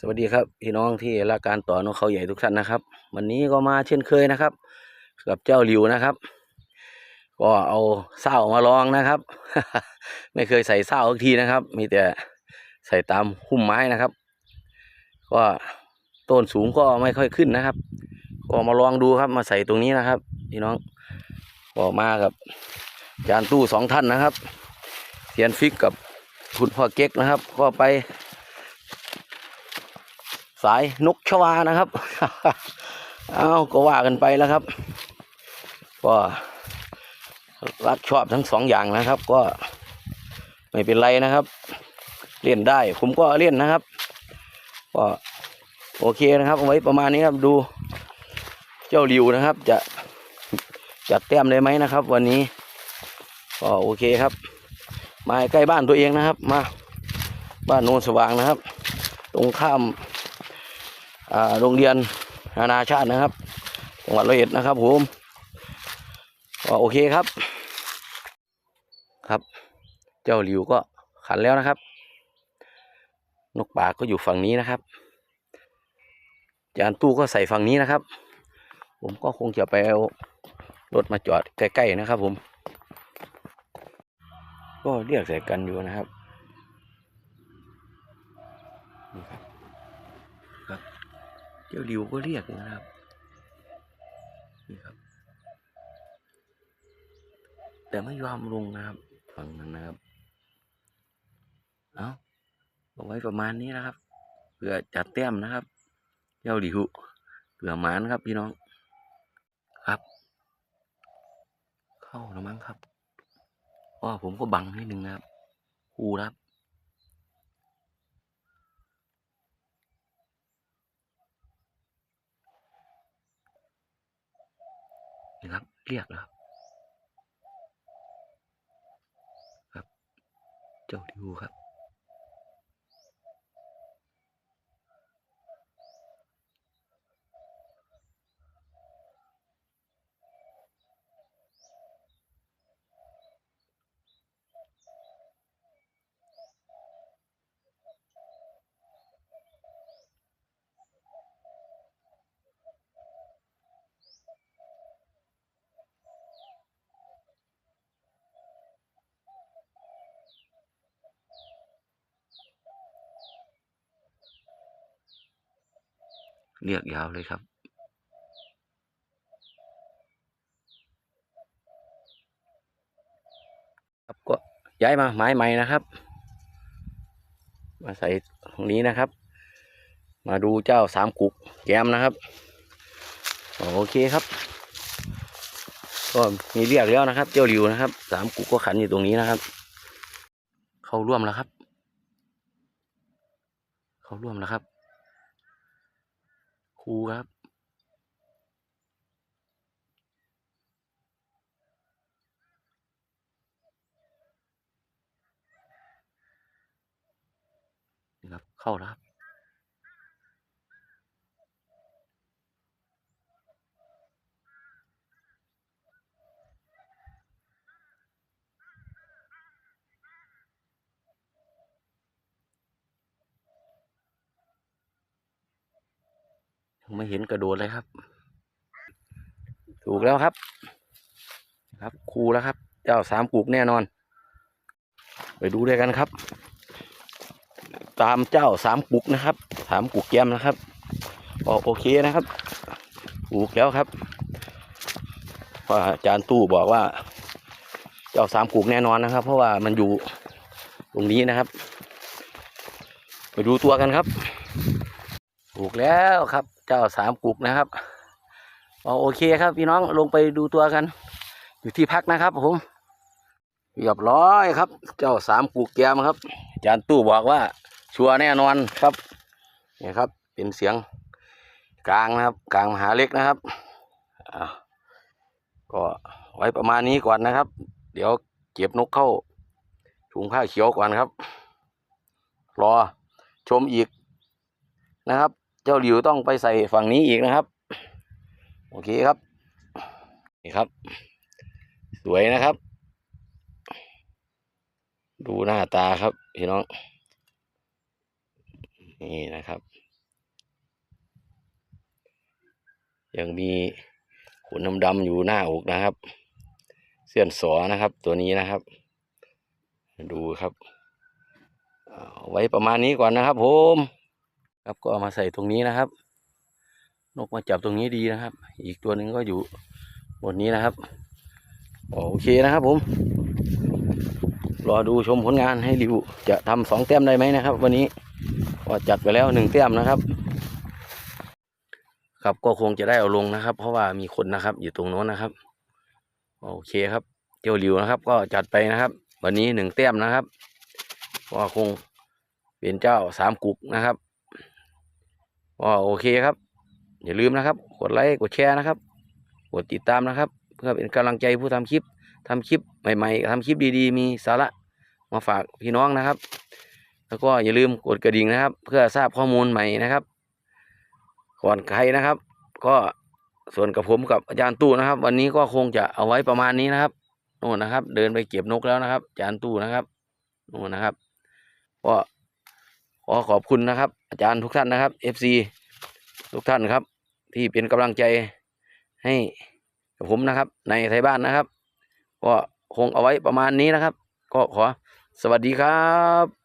สวัสดีครับพี่น้องที่รักการต่อนกเขาใหญ่ทุกท่านนะครับ วันนี้ก็มาเช่นเคยนะครับ กับเจ้าหลิวนะครับ ก็เอาเศร้ามาลองนะครับ ไม่เคยใส่เศร้าทุกทีนะครับ มีแต่ใส่ตามหุ้มไม้นะครับ ก็ต้นสูงก็ไม่ค่อยขึ้นนะครับ ก็มาลองดูครับมาใส่ตรงนี้นะครับ พี่น้องก็มากับ จานตู้สองท่านนะครับเทียนฟิกกับคุณพ่อเก๊กนะครับ ก็ไป สายนกชวานะครับ เอาก็ว่ากันไปแล้วครับ ก็รักชอบทั้งสองอย่างนะครับ ก็ไม่เป็นไรนะครับ เล่นได้ ผมก็เล่นนะครับ ก็โอเคนะครับเอาไว้ประมาณนี้ครับดู เจ้าริวนะครับ จะจัดแต้มได้ไหมนะครับ วันนี้ ก็โอเคครับ มาใกล้บ้านตัวเองนะครับ มาบ้านโนนสว่างนะครับ ตรงข้ามโรงเรียนนานาชาตินะครับจังหวัดร้อยเอ็ดนะครับผมก็โอเคครับ ครับ เจ้าหลิวก็ขันแล้วนะครับ นกป่าก็อยู่ฝั่งนี้นะครับจานตู้ก็ใส่ฝั่งนี้นะครับ ผมก็คงจะไปเอารถมาจอดใกล้ๆนะครับผม ก็เรียกใส่กันอยู่นะครับนี่ครับครับเจ้าดิวก็เรียกนะครับนี่ครับ แต่ไม่ยอมลงนะครับฝั่งนั้นนะครับเอาเอาไว้ประมาณนี้นะครับเพื่อจัดแต้มนะครับ เจ้าดิวเผื่อหมานครับพี่น้องครับ เข้าแล้วมั้งครับ พราะว่าผมก็บังนิดนึงนะครับคูครับนะครับ เรียกแล้วครับครับเจ้าดิวครับ เรียกยาวเลยครับ ครับก็ย้ายมาไม้ใหม่นะครับ มาใส่ตรงนี้นะครับ มาดูเจ้าสามกุกแกมนะครับ โอเคครับ ก็มีเรียกแล้วนะครับ เจ้าริวนะครับสามกุกก็ขันอยู่ตรงนี้นะครับ เข้าร่วมแล้วครับ เข้าร่วมแล้วครับ ครูครับ นี่ครับ เข้าแล้วครับ ไม่เห็นกระโดดเลยครับ ถูกแล้วครับ ครับครูแล้วครับ เจ้าสามกุกแน่นอน ไปดูด้วยกันครับ ตามเจ้าสามกุกนะครับสามกุกแก้มนะครับก็โอเคนะครับถูกแล้วครับเพราะอาจารย์ตู้บอกว่า เจ้าสามกุกแน่นอนนะครับ เพราะว่ามันอยู่ตรงนี้นะครับ ไปดูตัวกันครับ ถูกแล้วครับ เจ้าสามกุกนะครับเอ๋อโอเคครับพี่น้องลงไปดูตัวกัน อยู่ที่พักนะครับผมเรียบร้อยครับ เจ้าสามกุกแกมครับอาจารย์ตู้บอกว่า ชัวร์แน่นอนครับนี่ครับ เป็นเสียงกลางนะครับ กลางมหาเล็กนะครับก็ไว้ประมาณนี้ก่อนนะครับ เดี๋ยวเก็บนกเข้าถุงผ้าเขียวก่อนครับ รอชมอีกนะครับ เจ้าหลิวต้องไปใส่ฝั่งนี้อีกนะครับ โอเคครับ นี่ครับ สวยนะครับ ดูหน้าตาครับพี่น้อง นี่นะครับ ยังมีขนดำๆอยู่หน้าอกนะครับ เสี้ยนสอนะครับ ตัวนี้นะครับ ดูครับเอาไว้ประมาณนี้ก่อนนะครับผม ครับก็เอามาใส่ตรงนี้นะครับ นกมาจับตรงนี้ดีนะครับ อีกตัวหนึ่งก็อยู่บนนี้นะครับโอเคนะครับผม รอดูชมผลงานให้ริวจะทำสองแต้มได้ไหมนะครับ วันนี้ก็จัดไปแล้วหนึ่งแต้มนะครับ ครับก็คงจะได้เอาลงนะครับ เพราะว่ามีคนนะครับ อยู่ตรงโน้นนะครับ โอเคครับเจ้าริวนะครับ ก็จัดไปนะครับ วันนี้หนึ่งแต้มนะครับ ก็คงเป็นเจ้าสามกุกนะครับ ก็โอเคครับ อย่าลืมนะครับ กดไลค์กดแชร์นะครับ กดติดตามนะครับ เพื่อเป็นกำลังใจผู้ทำคลิปทำคลิปใหม่ ๆทำคลิปดีๆ มีสาระมาฝากพี่น้องนะครับ แล้วก็อย่าลืมกดกระดิ่งนะครับ เพื่อทราบข้อมูลใหม่นะครับก่อนใครนะครับ ก็ส่วนกับผมกับอาจารย์ตู้นะครับ วันนี้ก็คงจะเอาไว้ประมาณนี้นะครับโน่นนะครับ เดินไปเก็บนกแล้วนะครับ อาจารย์ตู้นะครับโน่นนะครับก็ ขอขอบคุณนะครับ อาจารย์ทุกท่านนะครับ FC ทุกท่านครับ ที่เป็นกำลังใจให้กับผมนะครับ ในไทยบ้านนะครับ ก็คงเอาไว้ประมาณนี้นะครับ ก็ขอสวัสดีครับ